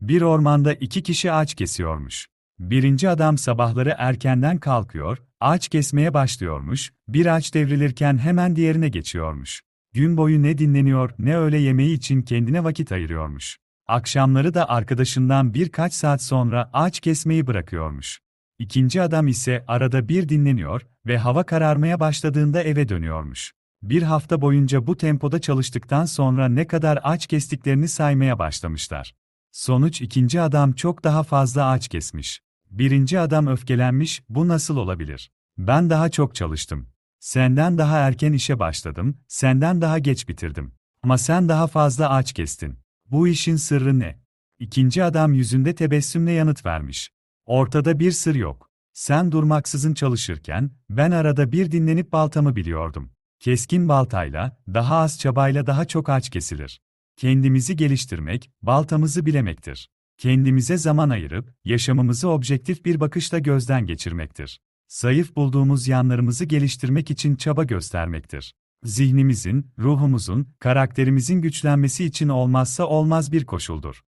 Bir ormanda iki kişi ağaç kesiyormuş. Birinci adam sabahları erkenden kalkıyor, ağaç kesmeye başlıyormuş, bir ağaç devrilirken hemen diğerine geçiyormuş. Gün boyu ne dinleniyor ne öğle yemeği için kendine vakit ayırıyormuş. Akşamları da arkadaşından birkaç saat sonra ağaç kesmeyi bırakıyormuş. İkinci adam ise arada bir dinleniyor ve hava kararmaya başladığında eve dönüyormuş. Bir hafta boyunca bu tempoda çalıştıktan sonra ne kadar ağaç kestiklerini saymaya başlamışlar. Sonuç ikinci adam çok daha fazla ağaç kesmiş. Birinci adam öfkelenmiş, bu nasıl olabilir? Ben daha çok çalıştım. Senden daha erken işe başladım, senden daha geç bitirdim. Ama sen daha fazla ağaç kestin. Bu işin sırrı ne? İkinci adam yüzünde tebessümle yanıt vermiş. Ortada bir sır yok. Sen durmaksızın çalışırken, ben arada bir dinlenip baltamı biliyordum. Keskin baltayla, daha az çabayla daha çok ağaç kesilir. Kendimizi geliştirmek, baltamızı bilemektir. Kendimize zaman ayırıp, yaşamımızı objektif bir bakışla gözden geçirmektir. Zayıf bulduğumuz yanlarımızı geliştirmek için çaba göstermektir. Zihnimizin, ruhumuzun, karakterimizin güçlenmesi için olmazsa olmaz bir koşuldur.